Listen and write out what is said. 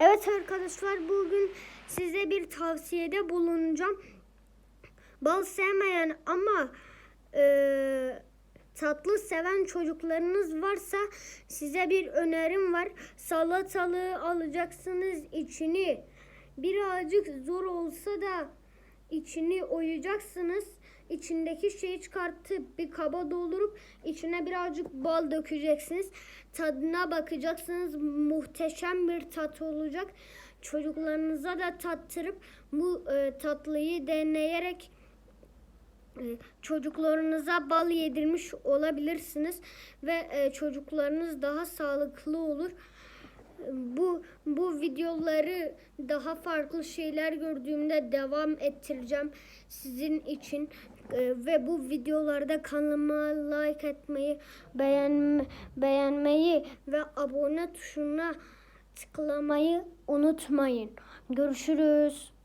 Evet arkadaşlar bugün size bir tavsiyede bulunacağım. Bal sevmeyen ama e, tatlı seven çocuklarınız varsa size bir önerim var. Salatalığı alacaksınız içini birazcık zor olsa da içini oyacaksınız. İçindeki şeyi çıkartıp bir kaba doldurup içine birazcık bal dökeceksiniz. Tadına bakacaksınız. Muhteşem bir tat olacak. Çocuklarınıza da tattırıp bu e, tatlıyı deneyerek e, çocuklarınıza bal yedirmiş olabilirsiniz ve e, çocuklarınız daha sağlıklı olur. Bu bu videoları daha farklı şeyler gördüğümde devam ettireceğim sizin için E, ve bu videolarda kanalıma like etmeyi, beğen beğenmeyi ve abone tuşuna tıklamayı unutmayın. Görüşürüz.